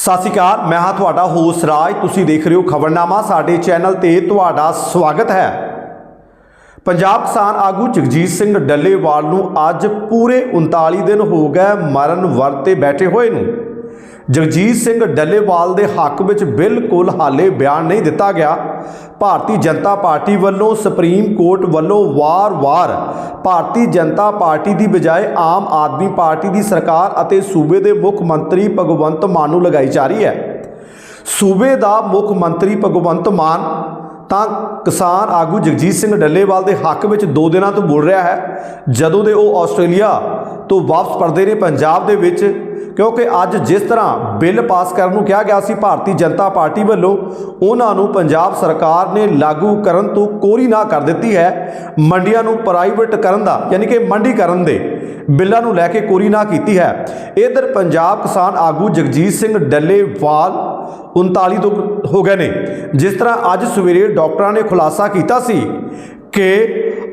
ਸਤਿ ਸ਼੍ਰੀ ਅਕਾਲ, ਮੈਂ ਹਾਂ ਤੁਹਾਡਾ ਹੋਸ ਰਾਜ। ਤੁਸੀਂ ਦੇਖ ਰਹੇ ਹੋ ਖਬਰਨਾਮਾ। ਸਾਡੇ ਚੈਨਲ ਤੇ ਤੁਹਾਡਾ ਸਵਾਗਤ ਹੈ। ਪੰਜਾਬ ਕਿਸਾਨ ਆਗੂ ਜਗਜੀਤ ਸਿੰਘ ਡੱਲੇਵਾਲ ਨੂੰ ਅੱਜ ਪੂਰੇ 39 ਦਿਨ ਹੋ ਗਏ ਮਰਨ ਵਰਤ ਤੇ ਬੈਠੇ ਹੋਏ ਨੂੰ। ਜਗਜੀਤ ਸਿੰਘ ਡੱਲੇਵਾਲ ਦੇ ਹੱਕ ਵਿੱਚ ਬਿਲਕੁਲ ਹਾਲੇ ਬਿਆਨ ਨਹੀਂ ਦਿੱਤਾ ਗਿਆ। ਭਾਰਤੀ ਜਨਤਾ ਪਾਰਟੀ ਵੱਲੋਂ ਸੁਪਰੀਮ ਕੋਰਟ ਵੱਲੋਂ ਵਾਰ-ਵਾਰ ਭਾਰਤੀ ਜਨਤਾ ਪਾਰਟੀ ਦੀ ਬਜਾਏ ਆਮ ਆਦਮੀ ਪਾਰਟੀ ਦੀ ਸਰਕਾਰ ਅਤੇ ਸੂਬੇ ਦੇ ਮੁੱਖ ਮੰਤਰੀ ਭਗਵੰਤ ਮਾਨ ਨੂੰ ਲਗਾਈ ਜਾ ਰਹੀ ਹੈ। ਸੂਬੇ ਦਾ ਮੁੱਖ ਮੰਤਰੀ ਭਗਵੰਤ ਮਾਨ ਤਾਂ ਕਿਸਾਨ ਆਗੂ ਜਗਜੀਤ ਸਿੰਘ ਡੱਲੇਵਾਲ ਦੇ ਹੱਕ ਵਿੱਚ ਦੋ ਦਿਨਾਂ ਤੋਂ ਬੋਲ ਰਿਹਾ ਹੈ, ਜਦੋਂ ਦੇ ਉਹ ਆਸਟ੍ਰੇਲੀਆ ਤੋਂ ਵਾਪਸ ਪਰਦੇ ਨੇ ਪੰਜਾਬ ਦੇ ਵਿੱਚ, ਕਿਉਂਕਿ ਅੱਜ ਜਿਸ ਤਰ੍ਹਾਂ ਬਿੱਲ ਪਾਸ ਕਰਨ ਨੂੰ ਕਿਹਾ ਗਿਆ ਸੀ, ਭਾਰਤੀ ਜਨਤਾ ਪਾਰਟੀ ਵੱਲੋਂ, ਉਹਨਾਂ ਨੂੰ ਪੰਜਾਬ ਸਰਕਾਰ ਨੇ ਲਾਗੂ ਕਰਨ ਤੋਂ ਕੋਰੀ ਨਾ ਕਰ ਦਿੱਤੀ ਹੈ, ਮੰਡੀਆਂ ਨੂੰ ਪ੍ਰਾਈਵੇਟ ਕਰਨ ਦਾ, ਯਾਨੀ ਕਿ ਮੰਡੀਕਰਨ ਦੇ ਬਿੱਲਾਂ ਨੂੰ ਲੈ ਕੇ ਕੋਰੀ ਨਾ ਕੀਤੀ ਹੈ। ਇਧਰ ਪੰਜਾਬ ਕਿਸਾਨ ਆਗੂ ਜਗਜੀਤ ਸਿੰਘ ਡੱਲੇਵਾਲ 39 ਤੋਂ ਹੋ ਗਏ ਨੇ, ਜਿਸ ਤਰ੍ਹਾਂ ਅੱਜ ਸਵੇਰੇ ਡਾਕਟਰਾਂ ਨੇ ਖੁਲਾਸਾ ਕੀਤਾ ਸੀ ਕਿ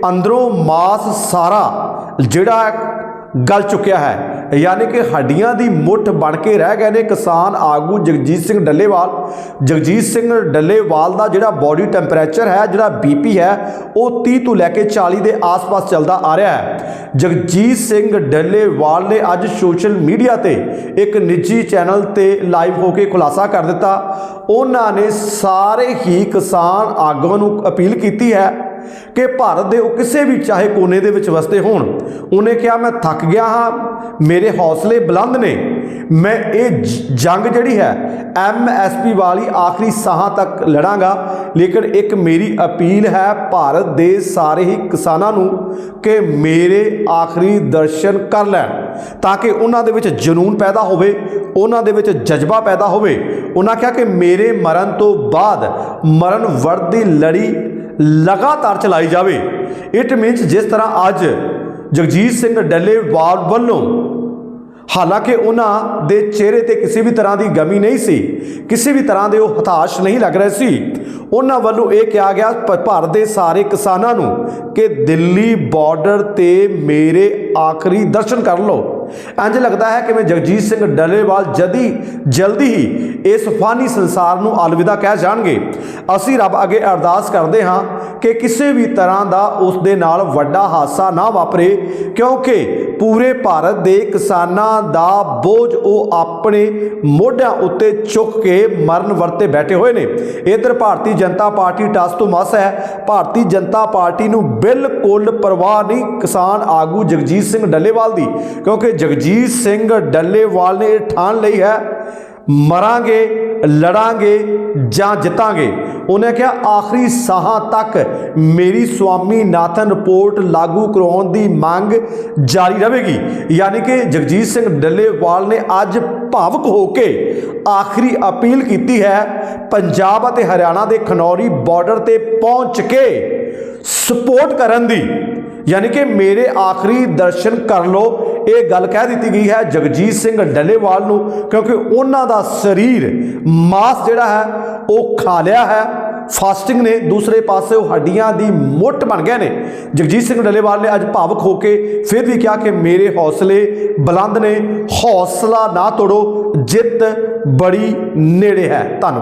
ਅੰਦਰੋਂ ਮਾਸ ਸਾਰਾ ਜਿਹੜਾ ਗਲ ਚੁੱਕਿਆ ਹੈ। ਯਾਨੀ ਕਿ ਹੱਡੀਆਂ ਦੀ ਮੁੱਠ ਬਣ ਕੇ ਰਹਿ ਗਏ ਨੇ ਕਿਸਾਨ ਆਗੂ ਜਗਜੀਤ ਸਿੰਘ ਡੱਲੇਵਾਲ। ਜਗਜੀਤ ਸਿੰਘ ਡੱਲੇਵਾਲ ਦਾ ਜਿਹੜਾ ਬਾਡੀ ਟੈਂਪਰੇਚਰ ਹੈ, ਜਿਹੜਾ ਬੀਪੀ ਹੈ, ਉਹ 30 ਤੋਂ ਲੈ ਕੇ 40 ਦੇ ਆਸ-ਪਾਸ ਚੱਲਦਾ ਆ ਰਿਹਾ ਹੈ। ਜਗਜੀਤ ਸਿੰਘ ਡੱਲੇਵਾਲ ਨੇ ਅੱਜ ਸੋਸ਼ਲ ਮੀਡੀਆ ਤੇ ਇੱਕ ਨਿੱਜੀ ਚੈਨਲ ਤੇ ਲਾਈਵ ਹੋ ਕੇ ਖੁਲਾਸਾ ਕਰ ਦਿੱਤਾ। ਉਹਨਾਂ ਨੇ ਸਾਰੇ ਹੀ ਕਿਸਾਨ ਆਗੂਆਂ ਨੂੰ ਅਪੀਲ ਕੀਤੀ ਹੈ ਕਿ ਭਾਰਤ ਦੇ ਉਹ ਕਿਸੇ ਵੀ ਚਾਹੇ ਕੋਨੇ ਦੇ ਵਿੱਚ ਵਸਦੇ ਹੋਣ। ਉਹਨੇ ਕਿਹਾ, ਮੈਂ ਥੱਕ ਗਿਆ ਹਾਂ। ਮੇਰੇ ਹੌਸਲੇ ਬੁਲੰਦ ਨੇ। ਮੈਂ ਇਹ ਜੰਗ ਜਿਹੜੀ ਹੈ ਐਮਐਸਪੀ ਵਾਲੀ ਆਖਰੀ ਸਾਹਾਂ ਤੱਕ ਲੜਾਂਗਾ। ਲੇਕਿਨ ਇੱਕ ਮੇਰੀ ਅਪੀਲ ਹੈ ਭਾਰਤ ਦੇ ਸਾਰੇ ਹੀ ਕਿਸਾਨਾਂ ਨੂੰ ਕਿ ਮੇਰੇ ਆਖਰੀ ਦਰਸ਼ਨ ਕਰ ਲੈਣ। ਤਾਂ ਕਿ ਉਹਨਾਂ ਦੇ ਵਿੱਚ ਜਨੂਨ ਪੈਦਾ ਹੋਵੇ, ਉਹਨਾਂ ਦੇ ਵਿੱਚ ਜਜ਼ਬਾ ਪੈਦਾ ਹੋਵੇ। ਉਹਨਾਂ ਕਿਹਾ ਕਿ ਮੇਰੇ ਮਰਨ ਤੋਂ ਬਾਅਦ ਮਰਨ ਵਰਤ ਦੀ ਲੜੀ ਲਗਾਤਾਰ ਚਲਾਈ ਜਾਵੇ। ਇਟ ਮੀਨਸ ਜਿਸ ਤਰ੍ਹਾਂ ਅੱਜ ਜਗਜੀਤ ਸਿੰਘ ਡੱਲੇਵਾਲ ਵੱਲੋਂ ਹਾਲਾਂਕਿ ਉਹਨਾਂ ਦੇ ਚਿਹਰੇ ਤੇ ਕਿਸੇ ਵੀ ਤਰ੍ਹਾਂ ਦੀ ਗਮੀ ਨਹੀਂ ਸੀ, ਕਿਸੇ ਵੀ ਤਰ੍ਹਾਂ ਦੇ ਉਹ ਹਤਾਸ਼ ਨਹੀਂ ਲੱਗ ਰਹੇ ਸੀ। ਉਹਨਾਂ ਵੱਲੋਂ ਇਹ ਕਿਹਾ ਗਿਆ ਭਾਰਤ ਦੇ ਸਾਰੇ ਕਿਸਾਨਾਂ ਨੂੰ ਕਿ ਦਿੱਲੀ ਬਾਰਡਰ ਤੇ ਮੇਰੇ ਆਖਰੀ ਦਰਸ਼ਨ ਕਰ ਲਓ। ਇੰਜ ਲੱਗਦਾ ਹੈ ਕਿ ਮੈਂ ਜਗਜੀਤ ਸਿੰਘ ਡੱਲੇਵਾਲ ਜਦੀ, ਜਲਦੀ ਹੀ ਇਸ ਫਾਨੀ ਸੰਸਾਰ ਨੂੰ ਅਲਵਿਦਾ ਕਹਿ ਜਾਣਗੇ। ਅਸੀਂ ਰੱਬ ਅੱਗੇ ਅਰਦਾਸ ਕਰਦੇ ਹਾਂ ਕਿ ਕਿਸੇ ਵੀ ਤਰ੍ਹਾਂ ਦਾ ਉਸ ਦੇ ਨਾਲ ਵੱਡਾ ਹਾਦਸਾ ਨਾ ਵਾਪਰੇ, ਕਿਉਂਕਿ ਪੂਰੇ ਭਾਰਤ ਦੇ ਕਿਸਾਨਾਂ ਦਾ ਬੋਝ ਉਹ ਆਪਣੇ ਮੋਢਿਆਂ ਉੱਤੇ ਚੁੱਕ ਕੇ ਮਰਨ ਵਰਤੇ ਬੈਠੇ ਹੋਏ ਨੇ। ਇਧਰ ਭਾਰਤੀ ਜਨਤਾ ਪਾਰਟੀ ਟਸ ਤੋਂ ਮਸ ਹੈ। ਭਾਰਤੀ ਜਨਤਾ ਪਾਰਟੀ ਨੂੰ ਬਿਲਕੁਲ ਪਰਵਾਹ ਨਹੀਂ ਕਿਸਾਨ ਆਗੂ ਜਗਜੀਤ ਸਿੰਘ ਡੱਲੇਵਾਲ ਦੀ, ਕਿਉਂਕਿ ਜਗਜੀਤ ਸਿੰਘ ਡੱਲੇਵਾਲ ਨੇ ਇਹ ਠਾਣ ਲਈ ਹੈ, ਮਰਾਂਗੇ ਲੜਾਂਗੇ ਜਾਂ ਜਿੱਤਾਂਗੇ। ਉਹਨੇ ਕਿਹਾ, ਆਖਰੀ ਸਾਹਾਂ ਤੱਕ ਮੇਰੀ ਸਵਾਮੀ ਨਾਥਨ ਰਿਪੋਰਟ ਲਾਗੂ ਕਰਾਉਣ ਦੀ ਮੰਗ ਜਾਰੀ ਰਹੇਗੀ। ਯਾਨੀ ਕਿ ਜਗਜੀਤ ਸਿੰਘ ਡੱਲੇਵਾਲ ਨੇ ਅੱਜ ਭਾਵਕ ਹੋ ਕੇ ਆਖਰੀ ਅਪੀਲ ਕੀਤੀ ਹੈ, ਪੰਜਾਬ ਅਤੇ ਹਰਿਆਣਾ ਦੇ ਖਨੌਰੀ ਬਾਰਡਰ ਤੇ ਪਹੁੰਚ ਕੇ ਸਪੋਰਟ ਕਰਨ ਦੀ। ਯਾਨੀ ਕਿ ਮੇਰੇ ਆਖਰੀ ਦਰਸ਼ਨ ਕਰ ਲਓ ਇਹ ਗੱਲ ਕਹਿ ਦਿੱਤੀ ਗਈ ਹੈ ਜਗਜੀਤ ਸਿੰਘ ਡੱਲੇਵਾਲ ਨੂੰ, ਕਿਉਂਕਿ ਉਹਨਾਂ ਦਾ ਸਰੀਰ ਮਾਸ ਜਿਹੜਾ ਹੈ, ਉਹ ਖਾ ਲਿਆ ਹੈ। ਫਾਸਟਿੰਗ ਨੇ ਦੂਸਰੇ ਪਾਸੇ ਉਹ ਹੱਡੀਆਂ ਦੀ ਮੁੱਠ ਬਣ ਗਏ ਨੇ। ਜਗਜੀਤ ਸਿੰਘ ਡੱਲੇਵਾਲ ਨੇ ਅੱਜ ਭਾਵਕ ਹੋ ਕੇ ਫਿਰ ਵੀ ਕਿਹਾ ਕਿ ਮੇਰੇ ਹੌਸਲੇ ਬੁਲੰਦ ਨੇ, ਹੌਸਲਾ ਨਾ ਤੋੜੋ, ਜਿੱਤ ਬੜੀ ਨੇੜੇ ਹੈ। ਧੰਨਵਾਦ।